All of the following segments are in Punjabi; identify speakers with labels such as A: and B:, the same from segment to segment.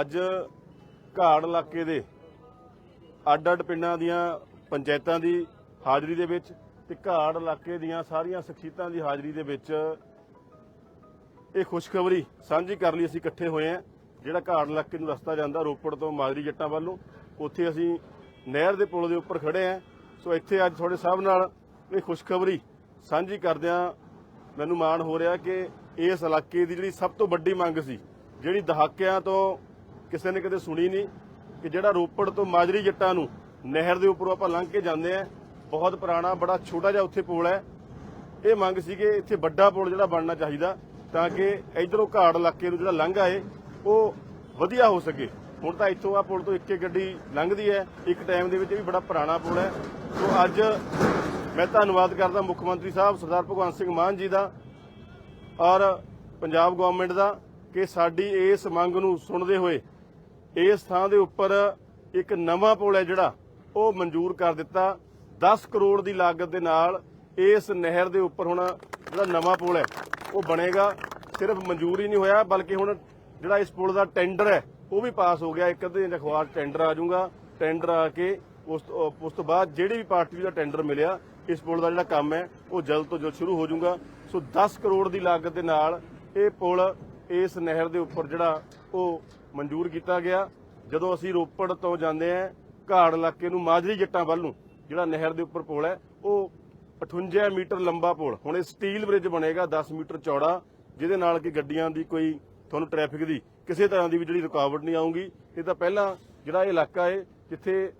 A: ਅੱਜ ਘਾੜ ਇਲਾਕੇ ਦੇ ਅੱਡ-ਅੱਡ ਪਿੰਡਾਂ ਦੀਆਂ ਪੰਚਾਇਤਾਂ ਦੀ ਹਾਜ਼ਰੀ ਦੇ ਵਿੱਚ ਤੇ ਘਾੜ ਇਲਾਕੇ ਦੀਆਂ ਸਾਰੀਆਂ ਸ਼ਖਸੀਅਤਾਂ ਦੀ ਹਾਜ਼ਰੀ ਦੇ ਵਿੱਚ ਇਹ ਖੁਸ਼ਖਬਰੀ ਸਾਂਝੀ ਕਰਨ ਲਈ ਅਸੀਂ ਇਕੱਠੇ ਹੋਏ ਹਾਂ, ਜਿਹੜਾ ਘਾੜ ਇਲਾਕੇ ਨੂੰ ਰਸਤਾ ਜਾਂਦਾ ਰੋਪੜ ਤੋਂ ਮਾਜਰੀ ਜੱਟਾਂ ਵੱਲ ਨੂੰ ਉੱਥੇ ਅਸੀਂ ਨਹਿਰ ਦੇ ਪੁਲ ਦੇ ਉੱਪਰ ਖੜੇ ਹਾਂ। ਸੋ ਇੱਥੇ ਅੱਜ ਤੁਹਾਡੇ ਸਭ ਨਾਲ ਇਹ ਖੁਸ਼ਖਬਰੀ ਸਾਂਝੀ ਕਰਦਿਆਂ ਮੈਨੂੰ ਮਾਣ ਹੋ ਰਿਹਾ ਕਿ ਇਸ ਇਲਾਕੇ ਦੀ ਜਿਹੜੀ ਸਭ ਤੋਂ ਵੱਡੀ ਮੰਗ ਸੀ, ਜਿਹੜੀ ਦਹਾਕਿਆਂ ਤੋਂ ਕਿਸੇ ਨੇ ਕਦੇ ਸੁਣੀ ਨਹੀਂ ਕਿ ਜਿਹੜਾ ਰੋਪੜ ਤੋਂ ਮਾਜਰੀ ਜੱਟਾਂ ਨੂੰ ਨਹਿਰ ਦੇ ਉੱਪਰੋਂ ਆਪਾਂ ਲੰਘ ਕੇ ਜਾਂਦੇ ਆ, ਬਹੁਤ ਪੁਰਾਣਾ, ਬੜਾ ਛੋਟਾ ਜਿਹਾ ਉੱਥੇ ਪੁਲ ਹੈ। ਇਹ ਮੰਗ ਸੀ ਕਿ ਇੱਥੇ ਵੱਡਾ ਪੁਲ ਜਿਹੜਾ ਬਣਨਾ ਚਾਹੀਦਾ ਤਾਂ ਕਿ ਇਧਰੋਂ ਘਾੜ ਇਲਾਕੇ ਨੂੰ ਜਿਹੜਾ ਲੰਘ ਆਏ, ਉਹ ਵਧੀਆ ਹੋ ਸਕੇ। ਹੁਣ ਤਾਂ ਇੱਥੋਂ ਆ ਪੁਲ ਤੋਂ ਇੱਕ ਇੱਕ ਗੱਡੀ ਲੰਘਦੀ ਹੈ। ਇੱਕ ਟਾਈਮ ਦੇ ਵਿੱਚ ਇਹ ਵੀ ਬੜਾ ਪੁਰਾਣਾ ਪੁਲ ਹੈ। ਸੋ ਅੱਜ ਮੈਂ ਧੰਨਵਾਦ ਕਰਦਾ ਮੁੱਖ ਮੰਤਰੀ ਸਾਹਿਬ, ਸਰਦਾਰ ਭਗਵੰਤ ਸਿੰਘ ਮਾਨ ਜੀ ਦਾ ਔਰ ਪੰਜਾਬ ਗਵਰਨਮੈਂਟ ਦਾ ਕਿ ਸਾਡੀ ਇਸ ਮੰਗ ਨੂੰ ਸੁਣਦੇ ਹੋਏ ਇਸ ਥਾਂ ਦੇ ਉੱਪਰ ਇੱਕ ਨਵਾਂ ਪੁਲ ਹੈ ਜਿਹੜਾ, ਉਹ ਮਨਜ਼ੂਰ ਕਰ ਦਿੱਤਾ। 10 ਕਰੋੜ ਦੀ ਲਾਗਤ ਦੇ ਨਾਲ ਇਸ ਨਹਿਰ ਦੇ ਉੱਪਰ ਹੁਣ ਜਿਹੜਾ ਨਵਾਂ ਪੁਲ ਹੈ, ਉਹ ਬਣੇਗਾ। ਸਿਰਫ ਮਨਜ਼ੂਰ ਹੀ ਨਹੀਂ ਹੋਇਆ, ਬਲਕਿ ਹੁਣ ਜਿਹੜਾ ਇਸ ਪੁਲ ਦਾ ਟੈਂਡਰ ਹੈ, ਉਹ ਵੀ ਪਾਸ ਹੋ ਗਿਆ। ਇੱਕ ਅੱਧੇ ਦਿਨ ਅਖਬਾਰ ਟੈਂਡਰ ਆ ਜਾਊਗਾ। ਟੈਂਡਰ ਆ ਕੇ ਉਸ ਤੋਂ ਉਸ ਤੋਂ ਬਾਅਦ ਜਿਹੜੀ ਵੀ ਪਾਰਟੀ ਦਾ ਟੈਂਡਰ ਮਿਲਿਆ, ਇਸ ਪੁਲ ਦਾ ਜਿਹੜਾ ਕੰਮ ਹੈ, ਉਹ ਜਲਦ ਤੋਂ ਜਲਦ ਸ਼ੁਰੂ ਹੋ ਜਾਊਗਾ। ਸੋ 10 ਕਰੋੜ ਦੀ ਲਾਗਤ ਦੇ ਨਾਲ ਇਹ ਪੁਲ ਇਸ ਨਹਿਰ ਦੇ ਉੱਪਰ ਜਿਹੜਾ ਉਹ ਮਨਜ਼ੂਰ ਕੀਤਾ ਗਿਆ। ਜਦੋਂ ਅਸੀਂ ਰੋਪੜ ਤੋਂ ਜਾਂਦੇ ਆਂ ਘਾੜ ਇਲਾਕੇ ਨੂੰ ਮਾਜਰੀ ਜੱਟਾਂ ਵੱਲ ਨੂੰ, ਜਿਹੜਾ ਨਹਿਰ ਦੇ ਉੱਪਰ ਪੁਲ ਹੈ, ਉਹ 58 ਮੀਟਰ ਲੰਬਾ ਪੁਲ, ਹੁਣ ਇਹ ਸਟੀਲ ਬ੍ਰਿਜ ਬਣੇਗਾ 10 ਮੀਟਰ ਚੌੜਾ, ਜਿਹਦੇ ਨਾਲ ਕਿ ਗੱਡੀਆਂ ਦੀ ਕੋਈ ਤੁਹਾਨੂੰ ਟ੍ਰੈਫਿਕ ਦੀ ਕਿਸੇ ਤਰ੍ਹਾਂ ਦੀ ਵੀ ਜਿਹੜੀ ਰੁਕਾਵਟ ਨਹੀਂ ਆਊਗੀ। ਇਹ ਤਾਂ ਪਹਿਲਾਂ ਜਿਹੜਾ ਇਹ ਇਲਾਕਾ ਹੈ, ਜਿੱਥੇ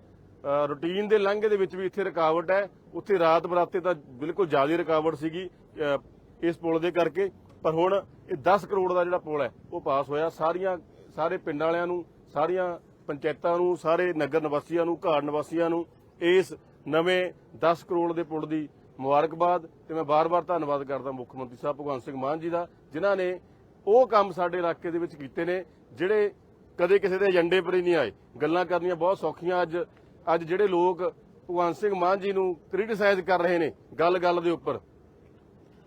A: ਰੂਟੀਨ ਦੇ ਲਾਂਘੇ ਦੇ ਵਿੱਚ ਵੀ ਇੱਥੇ ਰੁਕਾਵਟ ਹੈ, ਉੱਥੇ ਰਾਤ ਬਰਾਤੇ ਤਾਂ ਬਿਲਕੁਲ ਜ਼ਿਆਦਾ ਰੁਕਾਵਟ ਸੀਗੀ ਇਸ ਪੁਲ ਦੇ ਕਰਕੇ। ਪਰ ਹੁਣ ਇਹ 10 ਕਰੋੜ ਦਾ ਜਿਹੜਾ ਪੁਲ ਹੈ, ਉਹ ਪਾਸ ਹੋਇਆ। ਸਾਰੀਆਂ, ਸਾਰੇ ਪਿੰਡ ਵਾਲਿਆਂ ਨੂੰ, ਸਾਰੀਆਂ ਪੰਚਾਇਤਾਂ ਨੂੰ, ਸਾਰੇ ਨਗਰ ਨਿਵਾਸੀਆਂ ਨੂੰ ਘਾੜ ਨਿਵਾਸੀਆਂ ਨੂੰ ਇਸ ਨਵੇਂ 10 ਕਰੋੜ ਦੇ ਪੁਲ ਦੀ ਮੁਬਾਰਕਬਾਦ ਤੇ ਮੈਂ ਬਾਰ-ਬਾਰ ਧੰਨਵਾਦ ਕਰਦਾ ਮੁੱਖ ਮੰਤਰੀ ਸਾਹਿਬ ਭਗਵੰਤ ਸਿੰਘ ਮਾਨ ਜੀ ਦਾ, ਜਿਨ੍ਹਾਂ ਨੇ ਉਹ ਕੰਮ ਸਾਡੇ ਇਲਾਕੇ ਦੇ ਵਿੱਚ ਕੀਤੇ ਨੇ, ਜਿਹੜੇ ਕਦੇ ਕਿਸੇ ਦੇ ਏਜੰਡੇ ਪਰ ਹੀ ਨਹੀਂ ਆਏ। ਗੱਲਾਂ ਕਰਨੀਆਂ ਬਹੁਤ ਸੌਖੀਆਂ। ਅੱਜ ਅੱਜ ਜਿਹੜੇ ਲੋਕ ਭਗਵੰਤ ਸਿੰਘ ਮਾਨ ਜੀ ਨੂੰ ਕ੍ਰਿਟਿਸਾਈਜ਼ ਕਰ ਰਹੇ ਨੇ, ਗੱਲ-ਗੱਲ ਦੇ ਉੱਪਰ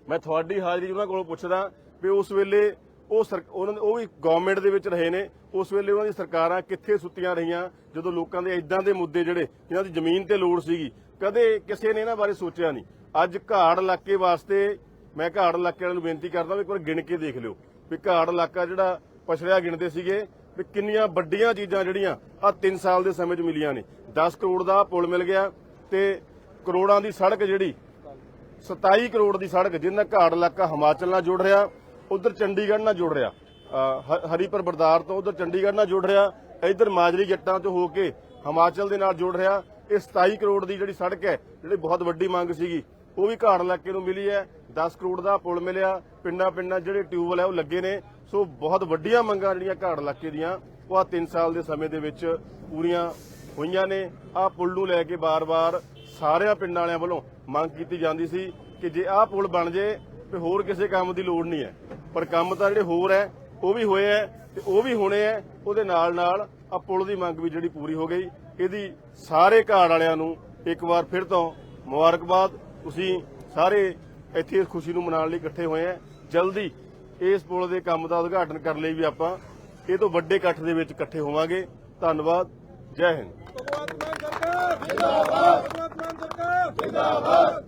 A: ਮੈਂ ਤੁਹਾਡੀ ਹਾਜ਼ਰੀ ਉਹਨਾਂ ਕੋਲੋਂ ਪੁੱਛਦਾ ਵੀ ਉਸ ਵੇਲੇ ਉਹ ਸਰ- ਉਹਨਾਂ ਦੇ, ਉਹ ਵੀ ਗਵਰਨਮੈਂਟ ਦੇ ਵਿੱਚ ਰਹੇ ਨੇ, ਉਸ ਵੇਲੇ ਉਹਨਾਂ ਦੀ ਸਰਕਾਰਾਂ ਕਿੱਥੇ ਸੁੱਤੀਆਂ ਰਹੀਆਂ, ਜਦੋਂ ਲੋਕਾਂ ਦੇ ਇਦਾਂ ਦੇ ਮੁੱਦੇ ਜਿਹੜੇ ਜਿਨ੍ਹਾਂ ਦੀ ਜ਼ਮੀਨ ਤੇ ਲੋੜ ਸੀਗੀ, ਕਦੇ ਕਿਸੇ ਨੇ ਇਹਨਾਂ ਬਾਰੇ ਸੋਚਿਆ ਨਹੀਂ। ਅੱਜ ਘਾੜ ਇਲਾਕੇ ਵਾਸਤੇ ਮੈਂ ਘਾੜ ਇਲਾਕੇ ਵਾਲਿਆਂ ਨੂੰ ਬੇਨਤੀ ਕਰਦਾ ਵੀ ਇੱਕ ਵਾਰ ਗਿਣ ਕੇ ਦੇਖ ਲਿਓ, ਵੀ ਘਾੜ ਇਲਾਕਾ ਜਿਹੜਾ ਪਛੜਿਆ ਗਿਣਦੇ ਸੀਗੇ, ਵੀ ਕਿੰਨੀਆਂ ਵੱਡੀਆਂ ਚੀਜ਼ਾਂ ਜਿਹੜੀਆਂ ਆ 3 ਸਾਲ ਦੇ ਸਮੇਂ 'ਚ ਮਿਲੀਆਂ ਨੇ। 10 ਕਰੋੜ ਦਾ ਪੁਲ ਮਿਲ ਗਿਆ ਤੇ ਕਰੋੜਾਂ ਦੀ ਸੜਕ ਜਿਹੜੀ 27 ਕਰੋੜ ਦੀ ਸੜਕ ਜਿਹਨਾਂ ਘਾੜ ਇਲਾਕਾ ਹਿਮਾਚਲ ਨਾਲ ਜੁੜ ਰਿਹਾ, ਉਧਰ ਚੰਡੀਗੜ੍ਹ ਨਾਲ ਜੁੜ ਰਿਹਾ। ਹ- ਹਰੀਪੁਰ ਬਰਦਾਰ ਤੋਂ ਉਧਰ ਚੰਡੀਗੜ੍ਹ ਨਾਲ ਜੁੜ ਰਿਹਾ, ਇਧਰ ਮਾਜਰੀ ਜੱਟਾਂ ਤੋਂ ਹੋ ਕੇ ਹਿਮਾਚਲ ਦੇ ਨਾਲ ਜੁੜ ਰਿਹਾ। ਇਹ 27 ਕਰੋੜ ਦੀ ਜਿਹੜੀ ਸੜਕ ਹੈ, ਜਿਹੜੀ ਬਹੁਤ ਵੱਡੀ ਮੰਗ ਸੀਗੀ, ਉਹ ਵੀ ਘਾੜ ਇਲਾਕੇ ਨੂੰ ਮਿਲੀ ਹੈ। 10 ਕਰੋੜ ਦਾ ਪੁਲ ਮਿਲਿਆ ਪਿੰਡਾਂ ਪਿੰਡਾਂ ਜਿਹੜੇ ਟਿਊਬਵੈਲ ਹੈ ਉਹ ਲੱਗੇ ਨੇ। ਸੋ ਬਹੁਤ ਵੱਡੀਆਂ ਮੰਗਾਂ ਜਿਹੜੀਆਂ ਘਾੜ ਇਲਾਕੇ ਦੀਆਂ, ਉਹ ਆ 3 ਸਾਲ ਦੇ ਸਮੇਂ ਦੇ ਵਿੱਚ ਪੂਰੀਆਂ ਹੋਈਆਂ ਨੇ। ਆ ਪੁਲ ਨੂੰ ਲੈ ਕੇ ਬਾਰ-ਬਾਰ ਸਾਰਿਆਂ ਪਿੰਡਾਂ ਵਾਲਿਆਂ ਵੱਲੋਂ ਮੰਗ ਕੀਤੀ ਜਾਂਦੀ ਸੀ ਕਿ ਜੇ ਆਹ ਪੁਲ ਬਣ ਜੇ, ਤੇ ਹੋਰ ਕਿਸੇ ਕੰਮ ਦੀ ਲੋੜ ਨਹੀਂ ਹੈ। ਪਰ ਕੰਮ ਤਾਂ ਜਿਹੜੇ ਹੋਰ ਹੈ, ਉਹ ਵੀ ਹੋਏ ਹੈ ਤੇ ਉਹ ਵੀ ਹੋਣੇ ਹੈ, ਉਹਦੇ ਨਾਲ ਨਾਲ ਆ ਪੁਲ ਦੀ ਮੰਗ ਵੀ ਜਿਹੜੀ ਪੂਰੀ ਹੋ ਗਈ। ਇਹਦੀ ਸਾਰੇ ਘਾੜ ਵਾਲਿਆਂ ਨੂੰ ਇੱਕ ਵਾਰ ਫਿਰ ਤੋਂ ਮੁਬਾਰਕਬਾਦ। ਤੁਸੀਂ ਸਾਰੇ ਇੱਥੇ ਇਸ ਖੁਸ਼ੀ ਨੂੰ ਮਨਾਉਣ ਲਈ ਇਕੱਠੇ ਹੋਏ ਹੈ। ਜਲਦੀ ਇਸ ਪੁਲ ਦੇ ਕੰਮ ਦਾ ਉਦਘਾਟਨ ਕਰਨ ਲਈ ਵੀ ਆਪਾਂ ਇਹ ਤੋਂ ਵੱਡੇ ਇਕੱਠ ਦੇ ਵਿੱਚ ਇਕੱਠੇ ਹੋਵਾਂਗੇ। ਧੰਨਵਾਦ। ਜੈ ਹਿੰਦ।
B: ਜਿੰਦਾਬਾਦ।